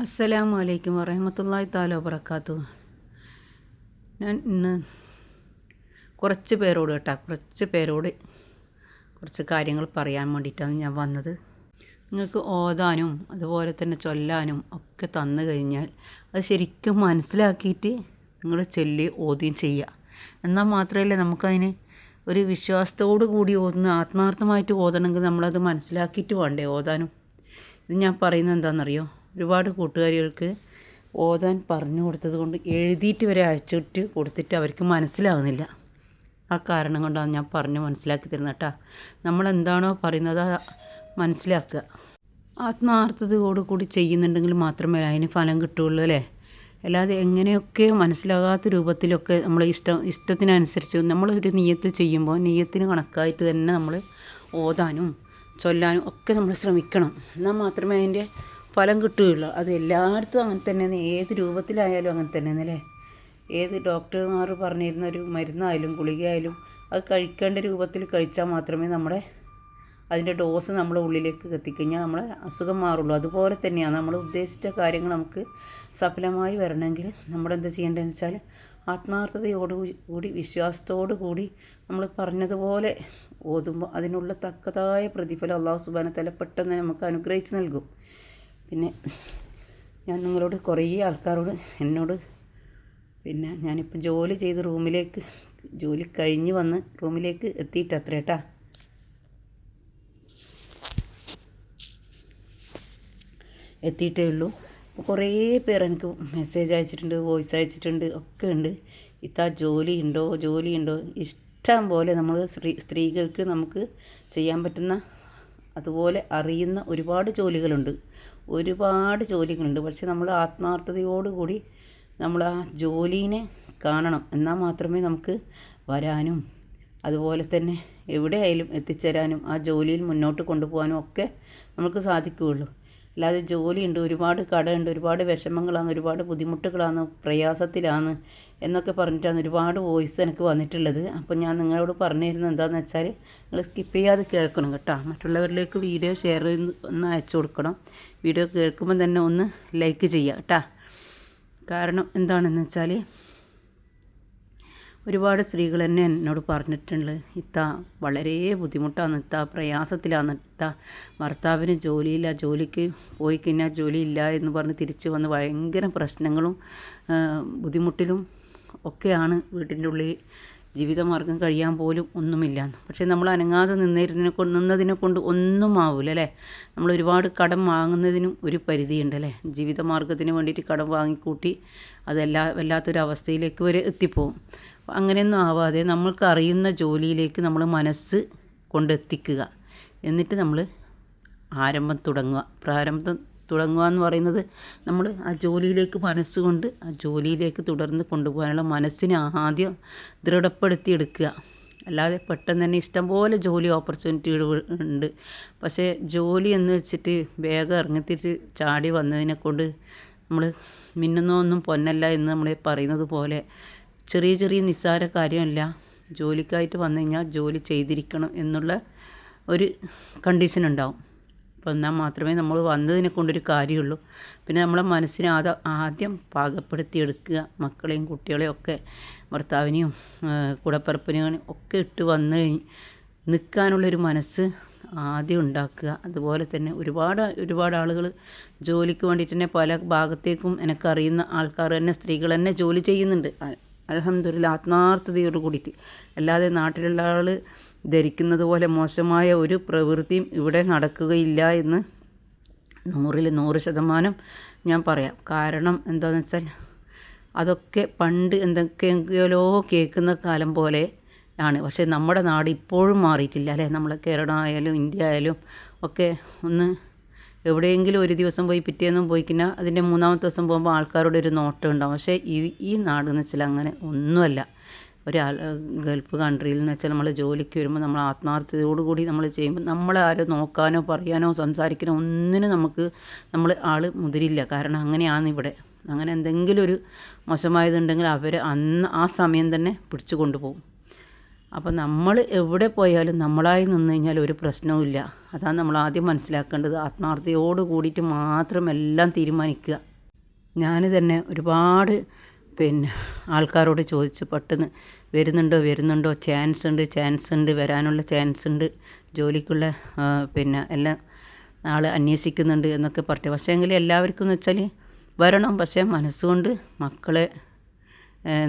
അസ്സലാമു അലൈക്കും വറഹമത്തല്ലാ താല വബർക്കാത്തു ഞാൻ ഇന്ന് കുറച്ച് പേരോട് കേട്ടോ കുറച്ച് പേരോട് കുറച്ച് കാര്യങ്ങൾ പറയാൻ വേണ്ടിയിട്ടാണ് ഞാൻ വന്നത്. നിങ്ങൾക്ക് ഓതാനും അതുപോലെ തന്നെ ചൊല്ലാനും ഒക്കെ തന്നു കഴിഞ്ഞാൽ അത് ശരിക്കും മനസ്സിലാക്കിയിട്ട് നിങ്ങൾ ചൊല്ലി ഓതുകയും ചെയ്യുക. എന്നാൽ മാത്രമല്ല നമുക്കതിന് ഒരു വിശ്വാസത്തോടു കൂടി ഓതുന്ന ആത്മാർത്ഥമായിട്ട് ഓതണമെങ്കിൽ നമ്മളത് മനസ്സിലാക്കിയിട്ട് വേണ്ടേ ഓതാനും? ഇത് ഞാൻ പറയുന്നത് എന്താണെന്നറിയോ? ഒരുപാട് കൂട്ടുകാരികൾക്ക് ഓതാൻ പറഞ്ഞു കൊടുത്തത് കൊണ്ട് എഴുതിയിട്ട് വരെ അയച്ചിട്ട് കൊടുത്തിട്ട് അവർക്ക് മനസ്സിലാവുന്നില്ല. ആ കാരണം കൊണ്ടാണ് ഞാൻ പറഞ്ഞ് മനസ്സിലാക്കി തരുന്നത് കേട്ടോ. നമ്മളെന്താണോ പറയുന്നത് മനസ്സിലാക്കുക. ആത്മാർത്ഥതയോടുകൂടി ചെയ്യുന്നുണ്ടെങ്കിൽ മാത്രമേ അതിന് ഫലം കിട്ടുകയുള്ളൂ അല്ലേ? അല്ലാതെ എങ്ങനെയൊക്കെ മനസ്സിലാകാത്ത രൂപത്തിലൊക്കെ നമ്മൾ ഇഷ്ടം ഇഷ്ടത്തിനനുസരിച്ച് നമ്മളൊരു നെയ്യത്ത് ചെയ്യുമ്പോൾ നെയ്യത്തിന് കണക്കായിട്ട് തന്നെ നമ്മൾ ഓതാനും ചൊല്ലാനും ഒക്കെ നമ്മൾ ശ്രമിക്കണം. എന്നാൽ മാത്രമേ അതിന്റെ ഫലം കിട്ടുകയുള്ളൂ. അത് എല്ലായിടത്തും അങ്ങനെ തന്നെയാണ്. ഏത് രൂപത്തിലായാലും അങ്ങനെ തന്നെയാണ് അല്ലേ? ഏത് ഡോക്ടർമാർ പറഞ്ഞിരുന്ന ഒരു മരുന്നായാലും ഗുളികയായാലും അത് കഴിക്കേണ്ട രൂപത്തിൽ കഴിച്ചാൽ മാത്രമേ നമ്മുടെ അതിന്റെ ഡോസ് നമ്മുടെ ഉള്ളിലേക്ക് എത്തിക്കഴിഞ്ഞാൽ നമ്മളെ അസുഖം മാറുള്ളൂ. അതുപോലെ തന്നെയാണ് നമ്മൾ ഉദ്ദേശിച്ച കാര്യങ്ങൾ നമുക്ക് സഫലമായി വരണമെങ്കിൽ നമ്മളെന്താ ചെയ്യേണ്ടതെന്ന് വെച്ചാൽ ആത്മാർത്ഥതയോട് കൂടി വിശ്വാസത്തോടു കൂടി നമ്മൾ പറഞ്ഞതുപോലെ ഓതുമ്പോൾ അതിനുള്ള തക്കതായ പ്രതിഫലം അള്ളാഹു സുബാന തല പെട്ടെന്ന് നമുക്ക് അനുഗ്രഹിച്ച് നൽകും. പിന്നെ ഞാൻ നിങ്ങളോട് കുറേ ആൾക്കാരോട് എന്നോട് പിന്നെ ഞാനിപ്പോൾ ജോലി ചെയ്ത് റൂമിലേക്ക് ജോലി കഴിഞ്ഞ് വന്ന് റൂമിലേക്ക് എത്തിയിട്ട് അത്ര കേട്ടാ എത്തിയിട്ടേ ഉള്ളൂ. അപ്പോൾ കുറേ പേർ എനിക്ക് മെസ്സേജ് അയച്ചിട്ടുണ്ട് വോയിസ് അയച്ചിട്ടുണ്ട് ഒക്കെ ഉണ്ട്. ഇത്താ ജോലി ഉണ്ടോ ജോലി ഉണ്ടോ? ഇഷ്ടം പോലെ നമ്മൾ സ്ത്രീ സ്ത്രീകൾക്ക് നമുക്ക് ചെയ്യാൻ പറ്റുന്ന അതുപോലെ അറിയുന്ന ഒരുപാട് ജോലികളുണ്ട്. ഒരുപാട് ജോലികളുണ്ട്. പക്ഷെ നമ്മൾ ആത്മാർത്ഥതയോടുകൂടി നമ്മൾ ആ ജോലീനെ കാണണം. എന്നാൽ മാത്രമേ നമുക്ക് വരാനും അതുപോലെ തന്നെ എവിടെയായാലും എത്തിച്ചേരാനും ആ ജോലിയിൽ മുന്നോട്ട് കൊണ്ടുപോകാനും ഒക്കെ നമുക്ക് സാധിക്കുകയുള്ളൂ. അല്ലാതെ ജോലിയുണ്ട് ഒരുപാട് കടയുണ്ട് ഒരുപാട് വിഷമങ്ങളാണ് ഒരുപാട് ബുദ്ധിമുട്ടുകളാണ് പ്രയാസത്തിലാണ് എന്നൊക്കെ പറഞ്ഞിട്ടാണ് ഒരുപാട് വോയിസ് എനിക്ക് വന്നിട്ടുള്ളത്. അപ്പോൾ ഞാൻ നിങ്ങളോട് പറഞ്ഞു തരുന്നത് എന്താണെന്ന് വെച്ചാൽ നിങ്ങൾ സ്കിപ്പ് ചെയ്യാതെ കേൾക്കണം കേട്ടോ. മറ്റുള്ളവരിലേക്ക് വീഡിയോ ഷെയർ ചെയ്ത് ഒന്ന് അയച്ചു കൊടുക്കണം. വീഡിയോ കേൾക്കുമ്പോൾ തന്നെ ഒന്ന് ലൈക്ക് ചെയ്യുക കേട്ടോ. കാരണം എന്താണെന്ന് വെച്ചാൽ ഒരുപാട് സ്ത്രീകൾ തന്നെ എന്നോട് പറഞ്ഞിട്ടുണ്ട് ഇത്ത വളരെ ബുദ്ധിമുട്ടാണ് ഇത്ത പ്രയാസത്തിലാണ് ഇത്ത ഭർത്താവിന് ജോലിയില്ല ജോലിക്ക് പോയി കഴിഞ്ഞാൽ ജോലിയില്ല എന്ന് പറഞ്ഞ് തിരിച്ചു വന്ന് ഭയങ്കര പ്രശ്നങ്ങളും ബുദ്ധിമുട്ടിലും ഒക്കെയാണ് വീട്ടിന്റെ ഉള്ളിൽ ജീവിതമാർഗം കഴിയാൻ പോലും ഒന്നുമില്ല. പക്ഷേ നമ്മൾ അനങ്ങാതെ നിന്നിരുന്നതിനെ കൊണ്ട് നിന്നതിനെ കൊണ്ട് ഒന്നും ആവില്ല അല്ലേ? നമ്മൾ ഒരുപാട് കടം വാങ്ങുന്നതിനും ഒരു പരിധിയുണ്ട് അല്ലേ? ജീവിതമാർഗത്തിന് വേണ്ടിയിട്ട് കടം വാങ്ങിക്കൂട്ടി അതെല്ലാ വല്ലാത്തൊരു അവസ്ഥയിലേക്ക് വരെ എത്തിപ്പോവും. അങ്ങനെയൊന്നും ആവാതെ നമ്മൾക്ക് അറിയുന്ന ജോലിയിലേക്ക് നമ്മൾ മനസ്സ് കൊണ്ടെത്തിക്കുക. എന്നിട്ട് നമ്മൾ ആരംഭം തുടങ്ങുക. പ്രാരംഭം തുടങ്ങുക എന്ന് പറയുന്നത് നമ്മൾ ആ ജോലിയിലേക്ക് മനസ്സുകൊണ്ട് ആ ജോലിയിലേക്ക് തുടർന്ന് കൊണ്ടുപോകാനുള്ള മനസ്സിനെ ആദ്യം ദൃഢപ്പെടുത്തി എടുക്കുക അല്ലാതെ പെട്ടെന്ന് തന്നെ ഇഷ്ടംപോലെ ജോലി ഓപ്പർച്യൂണിറ്റികൾ ഉണ്ട്. പക്ഷേ ജോലി എന്ന് വെച്ചിട്ട് വേഗം ഇറങ്ങിത്തിരിച്ച് ചാടി വന്നതിനെ കൊണ്ട് നമ്മൾ മിന്നുന്നൊന്നും പൊന്നല്ല എന്ന് നമ്മൾ പറയുന്നത് പോലെ ചെറിയ ചെറിയ നിസ്സാര കാര്യമല്ല. ജോലിക്കായിട്ട് വന്നു കഴിഞ്ഞാൽ ജോലി ചെയ്തിരിക്കണം എന്നുള്ള ഒരു കണ്ടീഷൻ ഉണ്ടാവും. അപ്പോൾ എന്നാൽ മാത്രമേ നമ്മൾ വന്നതിനെ കൊണ്ടൊരു കാര്യമുള്ളൂ. പിന്നെ നമ്മളെ മനസ്സിനെ ആദ്യം ആദ്യം പാകപ്പെടുത്തിയെടുക്കുക. മക്കളെയും കുട്ടികളെയും ഒക്കെ ഭർത്താവിനെയും കൂടപ്പിറപ്പിനെയും ഒക്കെ ഇട്ട് വന്നു നിൽക്കാനുള്ളൊരു മനസ്സ് ആദ്യം ഉണ്ടാക്കുക. അതുപോലെ തന്നെ ഒരുപാട് ഒരുപാട് ആളുകൾ ജോലിക്ക് വേണ്ടിയിട്ട് തന്നെ പല ഭാഗത്തേക്കും എനിക്കറിയുന്ന ആൾക്കാർ തന്നെ സ്ത്രീകൾ തന്നെ ജോലി ചെയ്യുന്നുണ്ട്. അലഹമ്മദില്ല ആത്മാർത്ഥതയോട് കൂടിയിട്ട്. അല്ലാതെ നാട്ടിലുള്ള ആൾ ധരിക്കുന്നത് പോലെ മോശമായ ഒരു പ്രവൃത്തിയും ഇവിടെ നടക്കുകയില്ല എന്ന് നൂറിൽ നൂറ് ശതമാനം ഞാൻ പറയാം. കാരണം എന്താണെന്ന് വെച്ചാൽ അതൊക്കെ പണ്ട് എന്തൊക്കെയെങ്കിലോ കേൾക്കുന്ന കാലം പോലെ ആണ്. പക്ഷേ നമ്മുടെ നാട് ഇപ്പോഴും മാറിയിട്ടില്ല അല്ലേ? നമ്മളെ കേരളം ആയാലും ഇന്ത്യ ആയാലും ഒക്കെ ഒന്ന് എവിടെയെങ്കിലും ഒരു ദിവസം പോയി പിറ്റേന്നും പോയി കഴിഞ്ഞാൽ അതിന്റെ മൂന്നാമത്തെ ദിവസം പോകുമ്പോൾ ആൾക്കാരോട് ഒരു നോട്ടം ഉണ്ടാവും പക്ഷേ ഈ ഈ നാടെന്ന് വെച്ചാൽ അങ്ങനെ ഒന്നുമല്ല. ഒരു ഗൾഫ് കൺട്രിയിൽ എന്ന് വെച്ചാൽ നമ്മൾ ജോലിക്ക് വരുമ്പോൾ നമ്മൾ ആത്മാർത്ഥതയോടുകൂടി നമ്മൾ ചെയ്യുമ്പോൾ നമ്മളെ ആരും നോക്കാനോ പറയാനോ സംസാരിക്കാനോ ഒന്നിനും നമുക്ക് നമ്മൾ ആൾ മുതിരില്ല. കാരണം അങ്ങനെയാണ് ഇവിടെ. അങ്ങനെ എന്തെങ്കിലും ഒരു മോശമായതുണ്ടെങ്കിൽ അവർ അന്ന് ആ സമയം തന്നെ പിടിച്ചു കൊണ്ടുപോകും. അപ്പോൾ നമ്മൾ എവിടെ പോയാലും നമ്മളായി നിന്ന് കഴിഞ്ഞാൽ ഒരു പ്രശ്നവുമില്ല അതാണ് നമ്മൾ ആദ്യം മനസ്സിലാക്കേണ്ടത്. ആത്മാർത്ഥതയോട് കൂടിയിട്ട് മാത്രം എല്ലാം തീരുമാനിക്കുക. ഞാൻ തന്നെ ഒരുപാട് പിന്നെ ആൾക്കാരോട് ചോദിച്ച് പെട്ടെന്ന് വരുന്നുണ്ടോ വരുന്നുണ്ടോ ചാൻസ് ഉണ്ട് ചാൻസ് ഉണ്ട് വരാനുള്ള ചാൻസ് ഉണ്ട് ജോലിക്കുള്ള പിന്നെ എല്ലാം ആൾ അന്വേഷിക്കുന്നുണ്ട് എന്നൊക്കെ പറഞ്ഞു പക്ഷേ എങ്കിൽ എല്ലാവർക്കും എന്ന് വെച്ചാൽ വരണം. പക്ഷേ മനസ്സുകൊണ്ട് മക്കളെ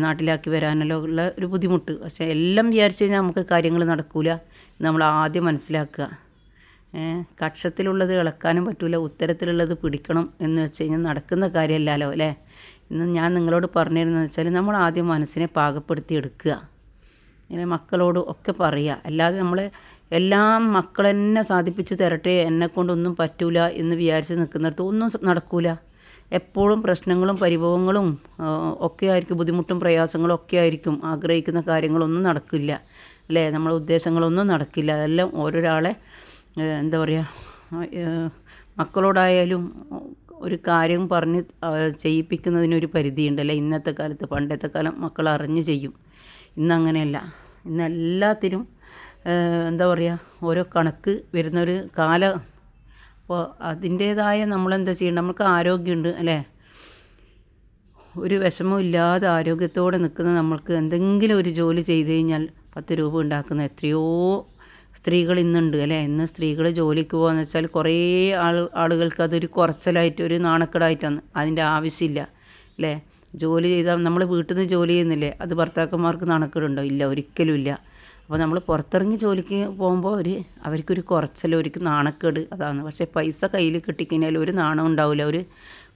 നാട്ടിലാക്കി വരാനല്ലോ ഉള്ള ഒരു ബുദ്ധിമുട്ട്. പക്ഷേ എല്ലാം വിചാരിച്ച് കഴിഞ്ഞാൽ നമുക്ക് കാര്യങ്ങൾ നടക്കില്ല നമ്മൾ ആദ്യം മനസ്സിലാക്കുക. കക്ഷത്തിലുള്ളത് ഇളക്കാനും പറ്റൂല ഉത്തരത്തിലുള്ളത് പിടിക്കണം എന്ന് വെച്ച് കഴിഞ്ഞാൽ നടക്കുന്ന കാര്യമല്ലല്ലോ അല്ലേ? ഇന്ന് ഞാൻ നിങ്ങളോട് പറഞ്ഞിരുന്നത് വെച്ചാൽ നമ്മൾ ആദ്യം മനസ്സിനെ പാകപ്പെടുത്തി എടുക്കുക. ഇങ്ങനെ മക്കളോട് ഒക്കെ പറയുക. അല്ലാതെ നമ്മൾ എല്ലാം മക്കളെന്നെ സാധിപ്പിച്ച് തരട്ടെ എന്നെ കൊണ്ടൊന്നും പറ്റൂല എന്ന് വിചാരിച്ച് നിൽക്കുന്നിടത്ത് ഒന്നും നടക്കൂല. എപ്പോഴും പ്രശ്നങ്ങളും പരിഭവങ്ങളും ഒക്കെ ആയിരിക്കും ബുദ്ധിമുട്ടും പ്രയാസങ്ങളും ഒക്കെ ആയിരിക്കും. ആഗ്രഹിക്കുന്ന കാര്യങ്ങളൊന്നും നടക്കില്ല. അല്ലേ? നമ്മളെ ഉദ്ദേശങ്ങളൊന്നും നടക്കില്ല. അതെല്ലാം ഓരോരാളെ എന്താ പറയുക മക്കളോടായാലും ഒരു കാര്യം പറഞ്ഞ് ചെയ്യിപ്പിക്കുന്നതിനൊരു പരിധിയുണ്ട്. അല്ലേ? ഇന്നത്തെ കാലത്ത് പണ്ടത്തെ കാലം മക്കൾ അറിഞ്ഞ് ചെയ്യും. ഇന്നങ്ങനെയല്ല. ഇന്ന് എല്ലാത്തിനും ഏ, എന്താ പറയുക ഓരോ കണക്ക് വരുന്നൊരു കാലം അപ്പോൾ അതിന്റേതായ നമ്മളെന്താ ചെയ്യണം നമുക്ക് ആരോഗ്യമുണ്ട് അല്ലേ? ഒരു വിഷമവും ഇല്ലാതെ ആരോഗ്യത്തോടെ നിൽക്കുന്ന നമ്മൾക്ക് എന്തെങ്കിലും ഒരു ജോലി ചെയ്ത് കഴിഞ്ഞാൽ പത്ത് രൂപ ഉണ്ടാക്കുന്ന എത്രയോ സ്ത്രീകൾ ഇന്നുണ്ട് അല്ലേ? ഇന്ന് സ്ത്രീകൾ ജോലിക്ക് പോകാന്ന് വെച്ചാൽ കുറേ ആൾ ആളുകൾക്ക് അതൊരു കുറച്ചലായിട്ട് ഒരു നാണക്കേടായിട്ടാണ്. അതിന്റെ ആവശ്യമില്ല അല്ലേ? ജോലി ചെയ്താൽ നമ്മൾ വീട്ടിൽ നിന്ന് ജോലി ചെയ്യുന്നില്ലേ? അത് ഭർത്താക്കന്മാർക്ക് നാണക്കേടുണ്ടോ? ഇല്ല ഒരിക്കലും ഇല്ല. അപ്പോൾ നമ്മൾ പുറത്തിറങ്ങി ജോലിക്ക് പോകുമ്പോൾ അവർ അവർക്കൊരു കുറച്ചൽ ഒരു നാണക്കേട് അതാണ്. പക്ഷേ പൈസ കയ്യിൽ കിട്ടിക്കഴിഞ്ഞാൽ ഒരു നാണം ഉണ്ടാവില്ല ഒരു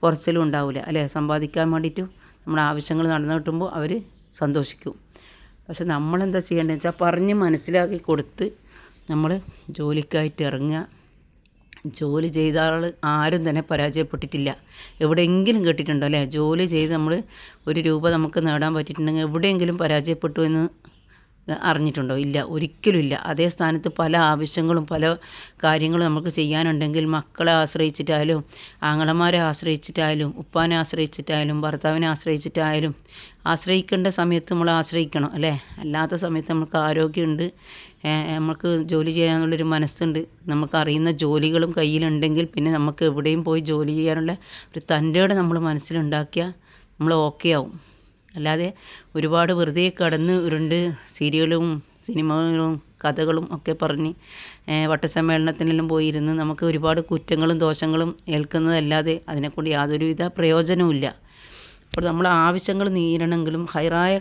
കുറച്ചലും ഉണ്ടാവില്ല അല്ലേ? സമ്പാദിക്കാൻ വേണ്ടിയിട്ട് നമ്മുടെ ആവശ്യങ്ങൾ നടന്നു കിട്ടുമ്പോൾ അവർ സന്തോഷിക്കും. പക്ഷെ നമ്മളെന്താ ചെയ്യേണ്ടതെന്ന് വെച്ചാൽ പറഞ്ഞ് മനസ്സിലാക്കി കൊടുത്ത് നമ്മൾ ജോലിക്കായിട്ട് ഇറങ്ങുക. ജോലി ചെയ്ത ആൾ ആരും തന്നെ പരാജയപ്പെട്ടിട്ടില്ല. എവിടെയെങ്കിലും കേട്ടിട്ടുണ്ടോ അല്ലേ? ജോലി ചെയ്ത് നമ്മൾ ഒരു രൂപ നമുക്ക് നേടാൻ പറ്റിയിട്ടുണ്ടെങ്കിൽ എവിടെയെങ്കിലും പരാജയപ്പെട്ടു എന്ന് അറിഞ്ഞിട്ടുണ്ടോ? ഇല്ല ഒരിക്കലും ഇല്ല. അതേ സ്ഥാനത്ത് പല ആവശ്യങ്ങളും പല കാര്യങ്ങളും നമുക്ക് ചെയ്യാനുണ്ടെങ്കിൽ മക്കളെ ആശ്രയിച്ചിട്ടായാലും ആങ്ങളമാരെ ആശ്രയിച്ചിട്ടായാലും ഉപ്പാനെ ആശ്രയിച്ചിട്ടായാലും ഭർത്താവിനെ ആശ്രയിച്ചിട്ടായാലും ആശ്രയിക്കേണ്ട സമയത്ത് നമ്മൾ ആശ്രയിക്കണം അല്ലേ? അല്ലാത്ത സമയത്ത് നമുക്ക് ആരോഗ്യമുണ്ട്. നമുക്ക് ജോലി ചെയ്യാനുള്ളൊരു മനസ്സുണ്ട്. നമുക്ക് അറിയുന്ന ജോലികളും കയ്യിലുണ്ടെങ്കിൽ പിന്നെ നമുക്ക് എവിടെയും പോയി ജോലി ചെയ്യാനുള്ള ഒരു തന്റെയുടെ നമ്മൾ മനസ്സിലുണ്ടാക്കിയാൽ നമ്മൾ ഓക്കെ ആവും. അല്ലാതെ ഒരുപാട് വെറുതെ കടന്ന് ഉരുണ്ട് സീരിയലും സിനിമകളും കഥകളും ഒക്കെ പറഞ്ഞ് വട്ടസമ്മേളനത്തിനെല്ലാം പോയിരുന്ന് നമുക്ക് ഒരുപാട് കുറ്റങ്ങളും ദോഷങ്ങളും ഏൽക്കുന്നതല്ലാതെ അതിനെക്കൊണ്ട് യാതൊരുവിധ പ്രയോജനവുമില്ല. അപ്പോൾ നമ്മൾ ആവശ്യങ്ങൾ നീരണമെങ്കിലും ഹൈറായ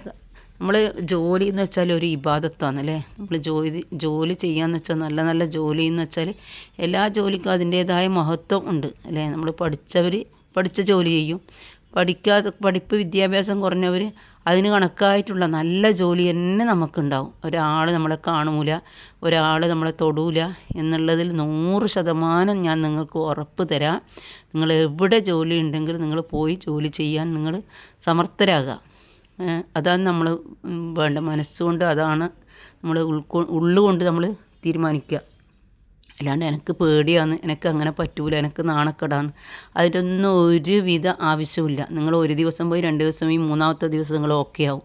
നമ്മൾ ജോലി എന്ന് വെച്ചാൽ ഒരു ഇബാദത്താണ് അല്ലേ നമ്മൾ ജോലി ജോലി ചെയ്യാന്ന് വെച്ചാൽ നല്ല നല്ല ജോലി എന്ന് വെച്ചാൽ എല്ലാ ജോലിക്കും അതിന്റേതായ മഹത്വം ഉണ്ട് അല്ലേ? നമ്മൾ പഠിച്ചവർ പഠിച്ച ജോലി ചെയ്യും. പഠിക്കാതെ പഠിപ്പ് വിദ്യാഭ്യാസം കുറഞ്ഞവർ അതിന് കണക്കായിട്ടുള്ള നല്ല ജോലി തന്നെ നമുക്കുണ്ടാവും. ഒരാൾ നമ്മളെ കാണൂല ഒരാൾ നമ്മളെ തൊടൂല എന്നുള്ളതിൽ നൂറ് ശതമാനം ഞാൻ നിങ്ങൾക്ക് ഉറപ്പ് തരാം. നിങ്ങൾ എവിടെ ജോലി ഉണ്ടെങ്കിലും നിങ്ങൾ പോയി ജോലി ചെയ്യാൻ നിങ്ങൾ സമർത്ഥരാകുക അതാണ് നമ്മൾ വേണ്ട മനസ്സുകൊണ്ട് അതാണ് നമ്മൾ ഉൾക്കൊ ഉള്ളുകൊണ്ട് നമ്മൾ തീരുമാനിക്കുക. അല്ലാണ്ട് എനിക്ക് പേടിയാണ് എനിക്ക് അങ്ങനെ പറ്റൂല എനിക്ക് നാണക്കെടാന്ന് അതിന്റെ ഒന്നും ഒരുവിധ ആവശ്യമില്ല നിങ്ങൾ ഒരു ദിവസം പോയി രണ്ട് ദിവസം പോയി മൂന്നാമത്തെ ദിവസം നിങ്ങൾ ഓക്കെ ആവും.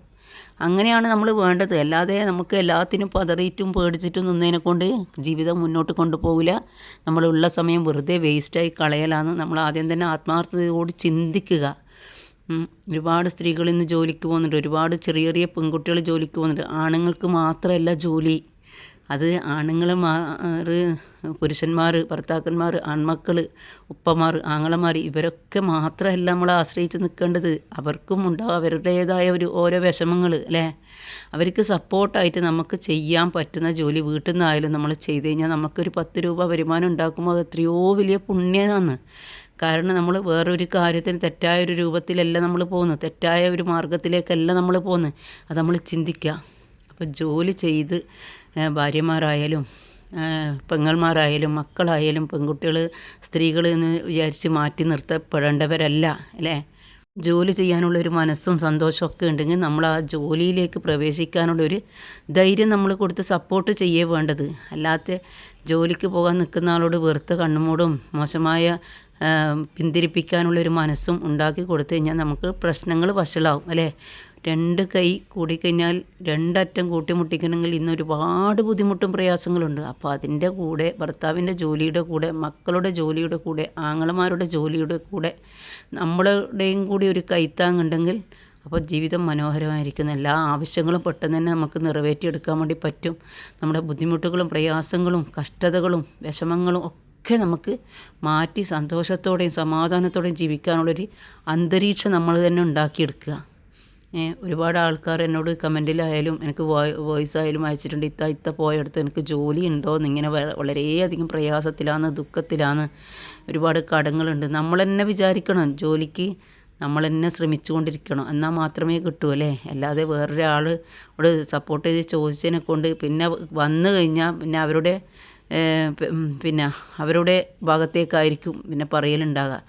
അങ്ങനെയാണ് നമ്മൾ വേണ്ടത്. അല്ലാതെ നമുക്ക് എല്ലാത്തിനും പതറിയിട്ടും പേടിച്ചിട്ടും നിന്നതിനെ കൊണ്ട് ജീവിതം മുന്നോട്ട് കൊണ്ടുപോകില്ല നമ്മളുള്ള സമയം വെറുതെ വേസ്റ്റായി കളയലാണ്. നമ്മൾ ആദ്യം തന്നെ ആത്മാർത്ഥതയോട് ചിന്തിക്കുക. ഒരുപാട് സ്ത്രീകൾ ഇന്ന് ജോലിക്ക് പോകുന്നുണ്ട്. ഒരുപാട് ചെറിയ ചെറിയ പെൺകുട്ടികൾ ജോലിക്ക് പോകുന്നുണ്ട്. ആണുങ്ങൾക്ക് മാത്രമല്ല ജോലി. അത് ആണുങ്ങൾ മാറ് പുരുഷന്മാർ ഭർത്താക്കന്മാർ ആൺമക്കൾ ഉപ്പമാർ ആങ്ങളമാർ ഇവരൊക്കെ മാത്രമല്ല നമ്മളെ ആശ്രയിച്ച് നിൽക്കേണ്ടത്. അവർക്കും ഉണ്ടാവും അവരുടേതായ ഒരു ഓരോ വിഷമങ്ങൾ അല്ലേ? അവർക്ക് സപ്പോർട്ടായിട്ട് നമുക്ക് ചെയ്യാൻ പറ്റുന്ന ജോലി വീട്ടിൽ നിന്നായാലും നമ്മൾ ചെയ്ത് കഴിഞ്ഞാൽ നമുക്കൊരു പത്ത് രൂപ വരുമാനം ഉണ്ടാക്കുമ്പോൾ അത് എത്രയോ വലിയ പുണ്യമാണ് കാരണം നമ്മൾ വേറൊരു കാര്യത്തിന് തെറ്റായ ഒരു രൂപത്തിലല്ല നമ്മൾ പോകുന്നത്. തെറ്റായ ഒരു മാർഗത്തിലേക്കല്ല നമ്മൾ പോകുന്നത്. അത് നമ്മൾ ചിന്തിക്കുക. അപ്പോൾ ജോലി ചെയ്ത് ഭാര്യമാരായാലും പെങ്ങന്മാരായാലും മക്കളായാലും പെൺകുട്ടികൾ സ്ത്രീകൾ എന്ന് വിചാരിച്ച് മാറ്റി നിർത്തപ്പെടേണ്ടവരല്ല അല്ലേ? ജോലി ചെയ്യാനുള്ള ഒരു മനസ്സും സന്തോഷമൊക്കെ ഉണ്ടെങ്കിൽ നമ്മൾ ആ ജോലിയിലേക്ക് പ്രവേശിക്കാനുള്ളൊരു ധൈര്യം നമ്മൾ കൊടുത്ത് സപ്പോർട്ട് ചെയ്യേ വേണ്ടത്. അല്ലാത്ത ജോലിക്ക് പോകാൻ നിൽക്കുന്ന ആളോട് വെറുത്ത കണ്ണുമൂടും മോശമായ പിന്തിരിപ്പിക്കാനുള്ളൊരു മനസ്സും ഉണ്ടാക്കി കൊടുത്തു കഴിഞ്ഞാൽ നമുക്ക് പ്രശ്നങ്ങൾ വഷളാവും അല്ലേ? രണ്ട് കൈ കൂടിക്കഴിഞ്ഞാൽ രണ്ടറ്റം കൂട്ടിമുട്ടിക്കണമെങ്കിൽ ഇന്ന് ഒരുപാട് ബുദ്ധിമുട്ടും പ്രയാസങ്ങളുണ്ട്. അപ്പോൾ അതിന്റെ കൂടെ ഭർത്താവിന്റെ ജോലിയുടെ കൂടെ മക്കളുടെ ജോലിയുടെ കൂടെ ആങ്ങളമാരുടെ ജോലിയുടെ കൂടെ നമ്മളുടെയും കൂടി ഒരു കൈത്താങ്ങുണ്ടെങ്കിൽ അപ്പോൾ ജീവിതം മനോഹരമായിരിക്കുന്ന. എല്ലാ ആവശ്യങ്ങളും പെട്ടെന്ന് തന്നെ നമുക്ക് നിറവേറ്റിയെടുക്കാൻ വേണ്ടി പറ്റും. നമ്മുടെ ബുദ്ധിമുട്ടുകളും പ്രയാസങ്ങളും കഷ്ടതകളും വിഷമങ്ങളും ഒക്കെ നമുക്ക് മാറ്റി സന്തോഷത്തോടെയും സമാധാനത്തോടെയും ജീവിക്കാനുള്ളൊരു അന്തരീക്ഷം നമ്മൾ തന്നെ ഉണ്ടാക്കിയെടുക്കുക. ഒരുപാട് ആൾക്കാർ എന്നോട് കമന്റിലായാലും എനിക്ക് വോയിസ് ആയാലും അയച്ചിട്ടുണ്ട് ഇത്ത ഇത്ത പോയടുത്ത് എനിക്ക് ജോലി ഉണ്ടോ എന്നിങ്ങനെ വളരെയധികം പ്രയാസത്തിലാണ് ദുഃഖത്തിലാണ്. ഒരുപാട് കടങ്ങളുണ്ട്. നമ്മൾ തന്നെ വിചാരിക്കണം ജോലിക്ക് നമ്മൾ തന്നെ ശ്രമിച്ചുകൊണ്ടിരിക്കണം. എന്നാൽ മാത്രമേ കിട്ടൂ അല്ലേ? അല്ലാതെ വേറൊരാൾ ഇവിടെ സപ്പോർട്ട് ചെയ്ത് ചോദിച്ചതിനെ കൊണ്ട് പിന്നെ വന്നു കഴിഞ്ഞാൽ പിന്നെ അവരുടെ പിന്നെ അവരുടെ ഭാഗത്തേക്കായിരിക്കും പിന്നെ പറയലുണ്ടാകുക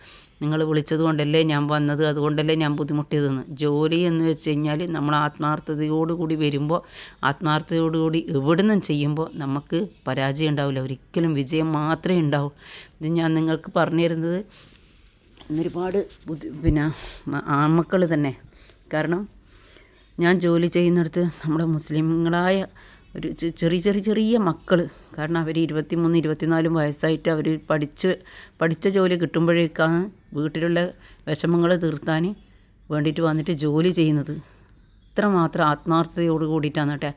നിങ്ങൾ വിളിച്ചത് കൊണ്ടല്ലേ ഞാൻ വന്നത്? അതുകൊണ്ടല്ലേ ഞാൻ ബുദ്ധിമുട്ടിയതെന്ന്. ജോലി എന്ന് വെച്ച് കഴിഞ്ഞാൽ നമ്മൾ ആത്മാർത്ഥതയോടുകൂടി വരുമ്പോൾ ആത്മാർത്ഥതയോടുകൂടി എവിടെ നിന്നും ചെയ്യുമ്പോൾ നമുക്ക് പരാജയം ഉണ്ടാവില്ല. ഒരിക്കലും വിജയം മാത്രമേ ഉണ്ടാവൂ. ഇത് ഞാൻ നിങ്ങൾക്ക് പറഞ്ഞു തരുന്നത് ഇന്നൊരുപാട് ബുദ്ധി പിന്നെ ആൺമക്കൾ തന്നെ. കാരണം ഞാൻ ജോലി ചെയ്യുന്നിടത്ത് നമ്മുടെ മുസ്ലിങ്ങളായ ഒരു ചെറിയ ചെറിയ ചെറിയ മക്കൾ കാരണം അവർ ഇരുപത്തിമൂന്ന് ഇരുപത്തിനാലും വയസ്സായിട്ട് അവർ പഠിച്ച് പഠിച്ച ജോലി കിട്ടുമ്പോഴേക്കാണ് വീട്ടിലുള്ള വിഷമങ്ങൾ തീർത്താൻ വേണ്ടിയിട്ട് വന്നിട്ട് ജോലി ചെയ്യുന്നത്. ഇത്രമാത്രം ആത്മാർത്ഥതയോട് കൂടിയിട്ടാണ് കേട്ടോ.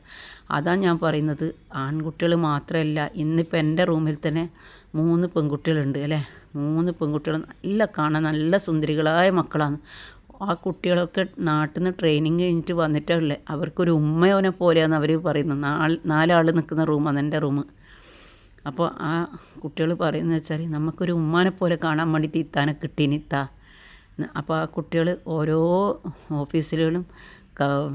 അതാണ് ഞാൻ പറയുന്നത്. ആൺകുട്ടികൾ മാത്രമല്ല ഇന്നിപ്പോൾ എന്റെ റൂമിൽ തന്നെ മൂന്ന് പെൺകുട്ടികളുണ്ട് അല്ലേ? മൂന്ന് പെൺകുട്ടികൾ നല്ല കാണാൻ നല്ല സുന്ദരികളായ മക്കളാണ്. ആ കുട്ടികളൊക്കെ നാട്ടിൽ നിന്ന് ട്രെയിനിങ് കഴിഞ്ഞിട്ട് വന്നിട്ടുള്ളത് അവർക്കൊരു ഉമ്മയോനെ പോലെയാണ് അവർ പറയുന്നത്. നാല് നാലാൾ നിൽക്കുന്ന റൂമാണ് എന്റെ റൂം അപ്പോൾ ആ കുട്ടികൾ പറയുന്നത് വെച്ചാൽ നമുക്കൊരു ഉമ്മാനെ പോലെ കാണാൻ വേണ്ടിയിട്ട് ഇത്താനെ കിട്ടീനി ഇത്താ. അപ്പോൾ ആ കുട്ടികൾ ഓരോ ഓഫീസുകളിലും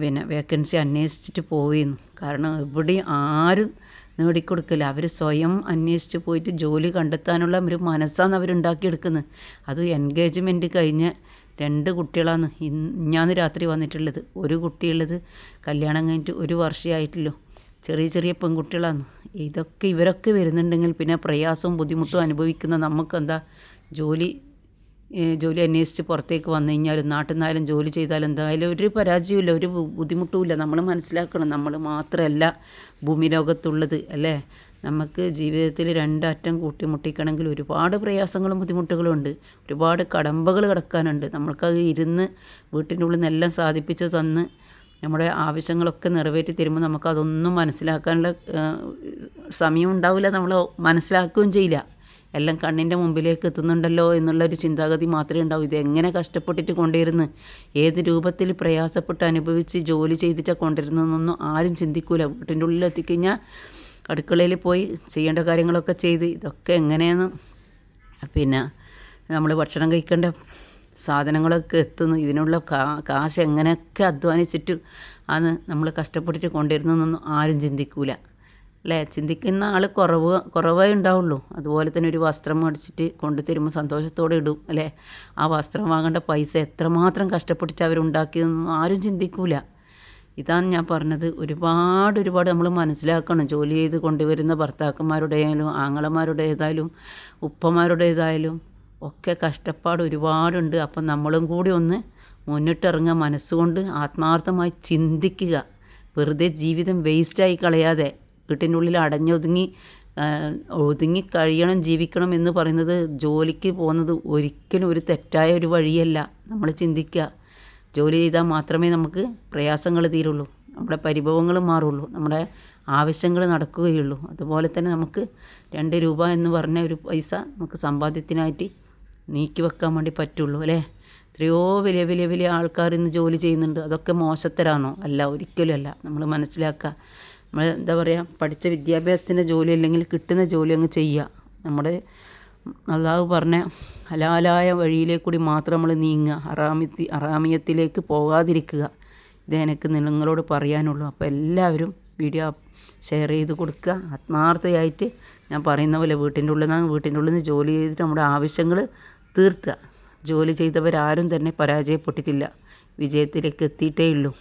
പിന്നെ വേക്കൻസി അന്വേഷിച്ചിട്ട് പോയിരുന്നു കാരണം എവിടെയും ആരും നേടിക്കൊടുക്കില്ല അവർ സ്വയം അന്വേഷിച്ച് പോയിട്ട് ജോലി കണ്ടെത്താനുള്ള ഒരു മനസ്സാണ് അവരുണ്ടാക്കിയെടുക്കുന്നത് അത് എൻഗേജ്മെന്റ് കഴിഞ്ഞ് രണ്ട് കുട്ടികളാണ്. ഇന്നാന്ന് രാത്രി വന്നിട്ടുള്ളത്. ഒരു കുട്ടിയുള്ളത് കല്യാണം കഴിഞ്ഞിട്ട് ഒരു വർഷമായിട്ടില്ലോ ചെറിയ ചെറിയ പെൺകുട്ടികളാണ്. ഇതൊക്കെ ഇവരൊക്കെ വരുന്നുണ്ടെങ്കിൽ പിന്നെ പ്രയാസവും ബുദ്ധിമുട്ടും അനുഭവിക്കുന്ന നമുക്കെന്താ? ജോലി ജോലി അന്വേഷിച്ച് പുറത്തേക്ക് വന്നു കഴിഞ്ഞാലും നാട്ടിൽ നിന്നായാലും ജോലി ചെയ്താലും എന്തായാലും ഒരു പരാജയമില്ല ഒരു ബുദ്ധിമുട്ടുമില്ല. നമ്മൾ മനസ്സിലാക്കണം. നമ്മൾ മാത്രമല്ല ഭൂമി ലോകത്തുള്ളത് അല്ലേ? നമുക്ക് ജീവിതത്തിൽ രണ്ടറ്റം കൂട്ടിമുട്ടിക്കണമെങ്കിൽ ഒരുപാട് പ്രയാസങ്ങളും ബുദ്ധിമുട്ടുകളും ഉണ്ട്. ഒരുപാട് കടമ്പകൾ കിടക്കാനുണ്ട്. നമ്മൾക്കത് ഇരുന്ന് വീട്ടിന്റെ ഉള്ളിൽ നിന്നെല്ലാം സാധിപ്പിച്ച് തന്ന് നമ്മുടെ ആവശ്യങ്ങളൊക്കെ നിറവേറ്റി തരുമ്പോൾ നമുക്കതൊന്നും മനസ്സിലാക്കാനുള്ള സമയം ഉണ്ടാവില്ല. നമ്മൾ മനസ്സിലാക്കുകയും ചെയ്യില്ല. എല്ലാം കണ്ണിന്റെ മുമ്പിലേക്ക് എത്തുന്നുണ്ടല്ലോ എന്നുള്ളൊരു ചിന്താഗതി മാത്രമേ ഉണ്ടാവൂ. ഇതെങ്ങനെ കഷ്ടപ്പെട്ടിട്ട് കൊണ്ടിരുന്ന് ഏത് രൂപത്തിൽ പ്രയാസപ്പെട്ട് അനുഭവിച്ച് ജോലി ചെയ്തിട്ടാണ് കൊണ്ടിരുന്നതെന്നൊന്നും ആരും ചിന്തിക്കൂല. വീട്ടിന്റെ ഉള്ളിൽ എത്തിക്കഴിഞ്ഞാൽ അടുക്കളയിൽ പോയി ചെയ്യേണ്ട കാര്യങ്ങളൊക്കെ ചെയ്ത് ഇതൊക്കെ എങ്ങനെയാണ്? പിന്നെ നമ്മൾ ഭക്ഷണം കഴിക്കേണ്ട സാധനങ്ങളൊക്കെ എത്തുന്നു. ഇതിനുള്ള കാ കാശ് എങ്ങനെയൊക്കെ അധ്വാനിച്ചിട്ട് ആണ് നമ്മൾ കഷ്ടപ്പെട്ടിട്ട് കൊണ്ടിരുന്നതെന്നൊന്നും ആരും ചിന്തിക്കൂല. അല്ലേ? ചിന്തിക്കുന്ന ആൾ കുറവ് കുറവേ ഉണ്ടാവുള്ളൂ. അതുപോലെ തന്നെ ഒരു വസ്ത്രം മേടിച്ചിട്ട് കൊണ്ടു തരുമ്പോൾ സന്തോഷത്തോടെ ഇടും. അല്ലേ? ആ വസ്ത്രം വാങ്ങേണ്ട പൈസ എത്രമാത്രം കഷ്ടപ്പെട്ടിട്ട് അവരുണ്ടാക്കിയതെന്നൊന്നും ആരും ചിന്തിക്കൂല. ഇതാണ് ഞാൻ പറഞ്ഞത്. ഒരുപാട് ഒരുപാട് നമ്മൾ മനസ്സിലാക്കണം. ജോലി ചെയ്ത് കൊണ്ടുവരുന്ന ഭർത്താക്കന്മാരുടേതായാലും ആങ്ങളമാരുടേതായാലും ഉപ്പമാരുടേതായാലും ഒക്കെ കഷ്ടപ്പാട് ഒരുപാടുണ്ട്. അപ്പം നമ്മളും കൂടി ഒന്ന് മുന്നിട്ടിറങ്ങുക മനസ്സുകൊണ്ട് ആത്മാർത്ഥമായി ചിന്തിക്കുക. വെറുതെ ജീവിതം വേസ്റ്റായി കളയാതെ വീട്ടിനുള്ളിൽ അടഞ്ഞൊതുങ്ങി ഒതുങ്ങി കഴിയണം ജീവിക്കണം എന്ന് പറയുന്നത് ജോലിക്ക് പോകുന്നത് ഒരിക്കലും ഒരു തെറ്റായ ഒരു വഴിയല്ല. നമ്മൾ ചിന്തിക്കുക. ജോലി ചെയ്താൽ മാത്രമേ നമുക്ക് പ്രയാസങ്ങൾ തീരുള്ളൂ. നമ്മുടെ പരിഭവങ്ങൾ മാറുള്ളൂ. നമ്മുടെ ആവശ്യങ്ങൾ നടക്കുകയുള്ളൂ. അതുപോലെ തന്നെ നമുക്ക് രണ്ട് രൂപ എന്ന് പറഞ്ഞ ഒരു പൈസ നമുക്ക് സമ്പാദ്യത്തിനായിട്ട് നീക്കി വെക്കാൻ വേണ്ടി പറ്റുള്ളൂ അല്ലേ? എത്രയോ വലിയ വലിയ വലിയ ആൾക്കാർ ഇന്ന് ജോലി ചെയ്യുന്നുണ്ട്. അതൊക്കെ മോശത്തരാണോ? അല്ല ഒരിക്കലും അല്ല. നമ്മൾ മനസ്സിലാക്കുക. നമ്മൾ എന്താ പറയുക? പഠിച്ച വിദ്യാഭ്യാസത്തിന്റെ ജോലി അല്ലെങ്കിൽ കിട്ടുന്ന ജോലി അങ്ങ് ചെയ്യുക. നമ്മുടെ അള്ളാഹു പറഞ്ഞ ഹലാലായ വഴിയിലേക്കൂടി മാത്രം നമ്മൾ നീങ്ങുക. അറാമിത്തി അറാമിയത്തിലേക്ക് പോകാതിരിക്കുക. ഇത് എനിക്ക് നിങ്ങളോട് പറയാനുള്ളൂ. അപ്പോൾ എല്ലാവരും വീഡിയോ ഷെയർ ചെയ്ത് കൊടുക്കുക. ആത്മാർത്ഥയായിട്ട് ഞാൻ പറയുന്ന പോലെ വീട്ടിന്റെ ഉള്ളിൽ നിന്ന് വീട്ടിന്റെ ഉള്ളിൽ നിന്ന് ജോലി ചെയ്തിട്ട് നമ്മുടെ ആവശ്യങ്ങൾ തീർത്തുക. ജോലി ചെയ്തവരാരും തന്നെ പരാജയപ്പെട്ടിട്ടില്ല. വിജയത്തിലേക്ക് എത്തിയിട്ടേ ഉള്ളൂ.